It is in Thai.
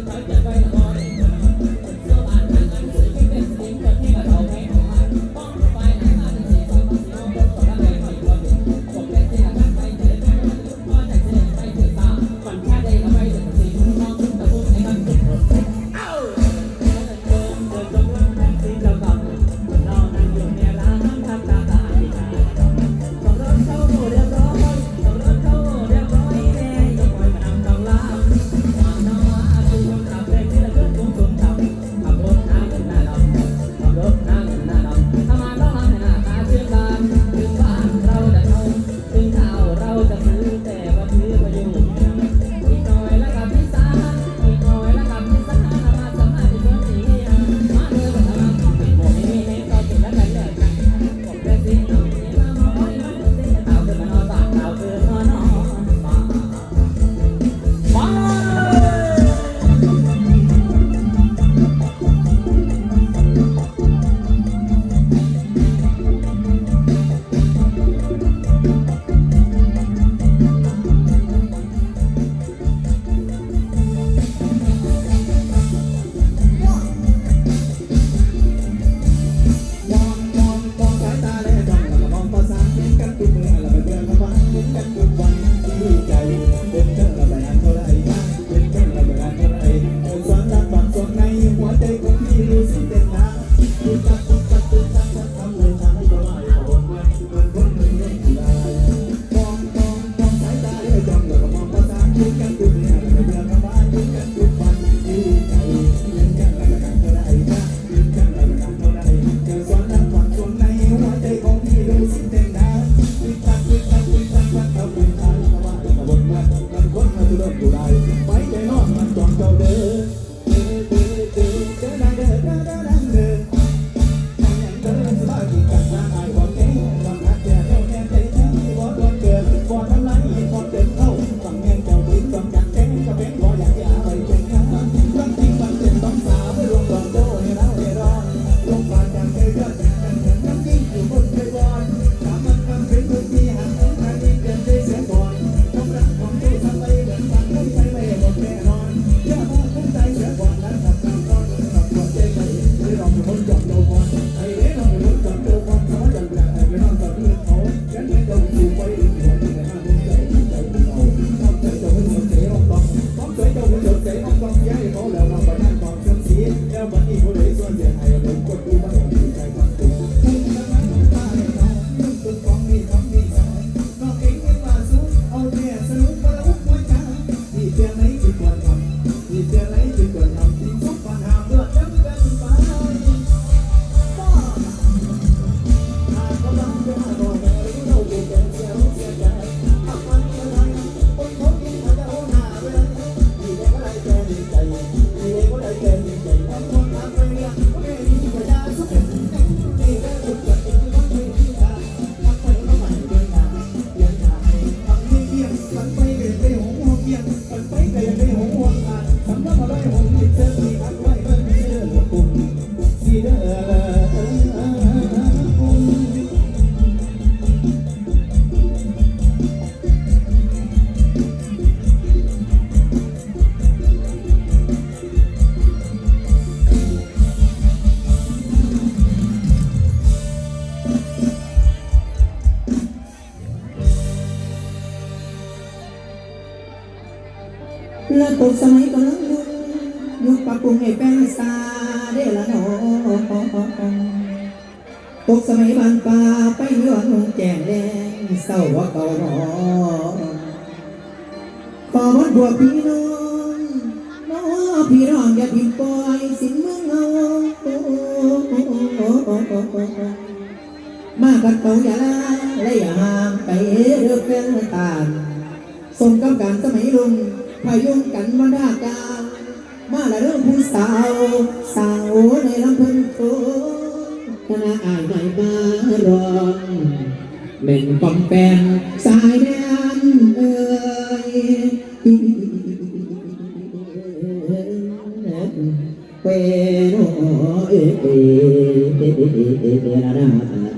Thank you. Deus. เลิกตกสมัยก็ลังยุงยุคปรับปรุงให้แป้งซาเด้ละหนอตกสมัยบานปลาไปย้อนหงแจงแดงเศร้าว่าเก่าหนอขอวัดบวกพี่น้องน้องพี่ร้องอย่าพิมพ์ปล่อยสินเมืองเอามากับเขาอย่าลาและอย่าห่างไปเรื่องเพื่อนตางสมกับการสมัยลุง พยุงกันมาดากามาละเรื่องผู้สาวสาวในลำเพิ่นโตคณะอายใหม่มารองเม็นปอมแปนสายแดนเอ่ยเป็นโอ้เอ๋เอ๋เอ๋เอ๋เอ๋เอ๋เอ๋เอ๋เอ๋เอ๋เอ๋